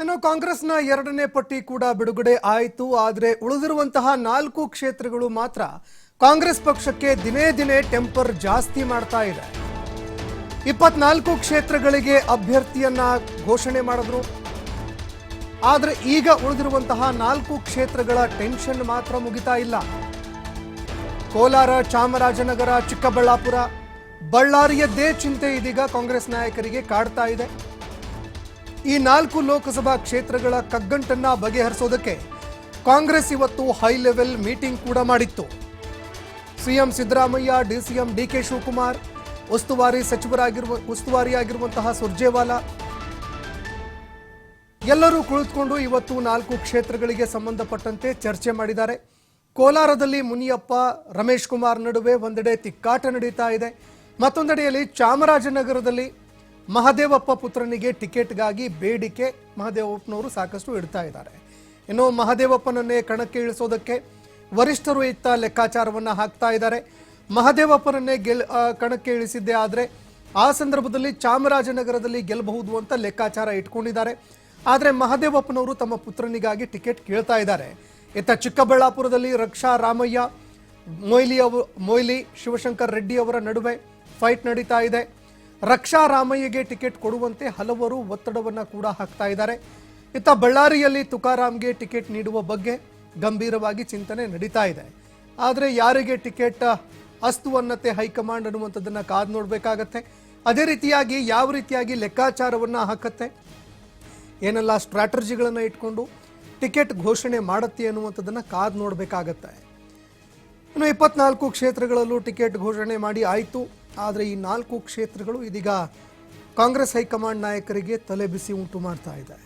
ಇನ್ನು ಕಾಂಗ್ರೆಸ್ನ ಎರಡನೇ ಪಟ್ಟಿ ಕೂಡ ಬಿಡುಗಡೆ ಆಯಿತು, ಆದರೆ ಉಳಿದಿರುವಂತಹ ನಾಲ್ಕು ಕ್ಷೇತ್ರಗಳು ಮಾತ್ರ ಕಾಂಗ್ರೆಸ್ ಪಕ್ಷಕ್ಕೆ ದಿನೇ ದಿನೇ ಟೆಂಪರ್ ಜಾಸ್ತಿ ಮಾಡ್ತಾ ಇದೆ. ಇಪ್ಪತ್ನಾಲ್ಕು ಕ್ಷೇತ್ರಗಳಿಗೆ ಅಭ್ಯರ್ಥಿಯನ್ನ ಘೋಷಣೆ ಮಾಡಿದ್ರು. ಆದರೆ ಈಗ ಉಳಿದಿರುವಂತಹ ನಾಲ್ಕು ಕ್ಷೇತ್ರಗಳ ಟೆನ್ಷನ್ ಮಾತ್ರ ಮುಗಿತಾ ಇಲ್ಲ. ಕೋಲಾರ, ಚಾಮರಾಜನಗರ, ಚಿಕ್ಕಬಳ್ಳಾಪುರ, ಬಳ್ಳಾರಿಯದ್ದೇ ಚಿಂತೆ ಇದೀಗ ಕಾಂಗ್ರೆಸ್ ನಾಯಕರಿಗೆ ಕಾಡ್ತಾ ಇದೆ. ಈ ನಾಲ್ಕು ಲೋಕಸಭಾ ಕ್ಷೇತ್ರಗಳ ಕಗ್ಗಂಟನ್ನ ಬಗೆಹರಿಸೋದಕ್ಕೆ ಕಾಂಗ್ರೆಸ್ ಇವತ್ತು ಹೈ ಲೆವೆಲ್ ಮೀಟಿಂಗ್ ಕೂಡ ಮಾಡಿತ್ತು. CM Siddaramaiah DCM DK Shivakumar, ಉಸ್ತುವಾರಿ ಸಚಿವರಾಗಿರುವ, ಉಸ್ತುವಾರಿಯಾಗಿರುವಂತಹ ಸುರ್ಜೇವಾಲಾ, ಎಲ್ಲರೂ ಕುಳಿತುಕೊಂಡು ಇವತ್ತು ನಾಲ್ಕು ಕ್ಷೇತ್ರಗಳಿಗೆ ಸಂಬಂಧಪಟ್ಟಂತೆ ಚರ್ಚೆ ಮಾಡಿದ್ದಾರೆ. ಕೋಲಾರದಲ್ಲಿ ಮುನಿಯಪ್ಪ, ರಮೇಶ್ ಕುಮಾರ್ ನಡುವೆ ಒಂದೆಡೆ ತಿಕ್ಕಾಟ ನಡೀತಾ ಇದೆ. ಮತ್ತೊಂದೆಡೆಯಲ್ಲಿ ಚಾಮರಾಜನಗರದಲ್ಲಿ ಮಹದೇವಪ್ಪ ಪುತ್ರನಿಗೆ ಟಿಕೆಟ್ಗಾಗಿ ಬೇಡಿಕೆ ಮಹದೇವಪ್ಪನವರು ಸಾಕಷ್ಟು ಇಡ್ತಾ ಇದ್ದಾರೆ. ಇನ್ನು ಮಹದೇವಪ್ಪನನ್ನೇ ಕಣಕ್ಕೆ ಇಳಿಸೋದಕ್ಕೆ ವರಿಷ್ಠರು ಇತ್ತ ಲೆಕ್ಕಾಚಾರವನ್ನು ಹಾಕ್ತಾ ಇದ್ದಾರೆ. ಮಹದೇವಪ್ಪನನ್ನೇ ಗೆಲ್ ಕಣಕ್ಕೆ ಇಳಿಸಿದ್ದೆ ಆದರೆ ಆ ಸಂದರ್ಭದಲ್ಲಿ ಚಾಮರಾಜನಗರದಲ್ಲಿ ಗೆಲ್ಲಬಹುದು ಅಂತ ಲೆಕ್ಕಾಚಾರ ಇಟ್ಕೊಂಡಿದ್ದಾರೆ. ಆದರೆ ಮಹದೇವಪ್ಪನವರು ತಮ್ಮ ಪುತ್ರನಿಗಾಗಿ ಟಿಕೆಟ್ ಕೇಳ್ತಾ ಇದ್ದಾರೆ. ಇತ್ತ ಚಿಕ್ಕಬಳ್ಳಾಪುರದಲ್ಲಿ ರಕ್ಷಾ ರಾಮಯ್ಯ, ಮೊಯ್ಲಿ ಅವ, ಮೊಯ್ಲಿ ಶಿವಶಂಕರ್ ರೆಡ್ಡಿ ಅವರ ನಡುವೆ ಫೈಟ್ ನಡೀತಾ ಇದೆ. ರಕ್ಷಾ ರಾಮಯ್ಯಗೆ ಟಿಕೆಟ್ ಕೊಡುವಂತೆ ಹಲವರು ಒತ್ತಡವನ್ನು ಕೂಡ ಹಾಕ್ತಾ ಇದ್ದಾರೆ. ಇತ್ತ ಬಳ್ಳಾರಿಯಲ್ಲಿ ತುಕಾರಾಮ್ಗೆ ಟಿಕೆಟ್ ನೀಡುವ ಬಗ್ಗೆ ಗಂಭೀರವಾಗಿ ಚಿಂತನೆ ನಡೀತಾ ಇದೆ. ಆದರೆ ಯಾರಿಗೆ ಟಿಕೆಟ್, ಅಸ್ತು ಅನ್ನತ್ತೆ ಹೈಕಮಾಂಡ್ ಅನ್ನುವಂಥದ್ದನ್ನು ಕಾದು ನೋಡಬೇಕಾಗತ್ತೆ. ಅದೇ ರೀತಿಯಾಗಿ ಯಾವ ರೀತಿಯಾಗಿ ಲೆಕ್ಕಾಚಾರವನ್ನ ಹಾಕತ್ತೆ? ಏನೆಲ್ಲ ಸ್ಟ್ರಾಟಜಿಗಳನ್ನು ಇಟ್ಕೊಂಡು ಟಿಕೆಟ್ ಘೋಷಣೆ ಮಾಡುತ್ತೆ ಅನ್ನುವಂಥದ್ದನ್ನು ಕಾದು ನೋಡಬೇಕಾಗತ್ತೆ. ಇನ್ನು ಇಪ್ಪತ್ನಾಲ್ಕು ಕ್ಷೇತ್ರಗಳಲ್ಲೂ ಟಿಕೆಟ್ ಘೋಷಣೆ ಮಾಡಿ ಆಯಿತು. ಆದರೆ ಈ ನಾಲ್ಕು ಕ್ಷೇತ್ರಗಳು ಇದೀಗ ಕಾಂಗ್ರೆಸ್ ಹೈಕಮಾಂಡ್ ನಾಯಕರಿಗೆ ತಲೆ ಬಿಸಿ ಉಂಟು ಮಾಡ್ತಾ ಇದೆ.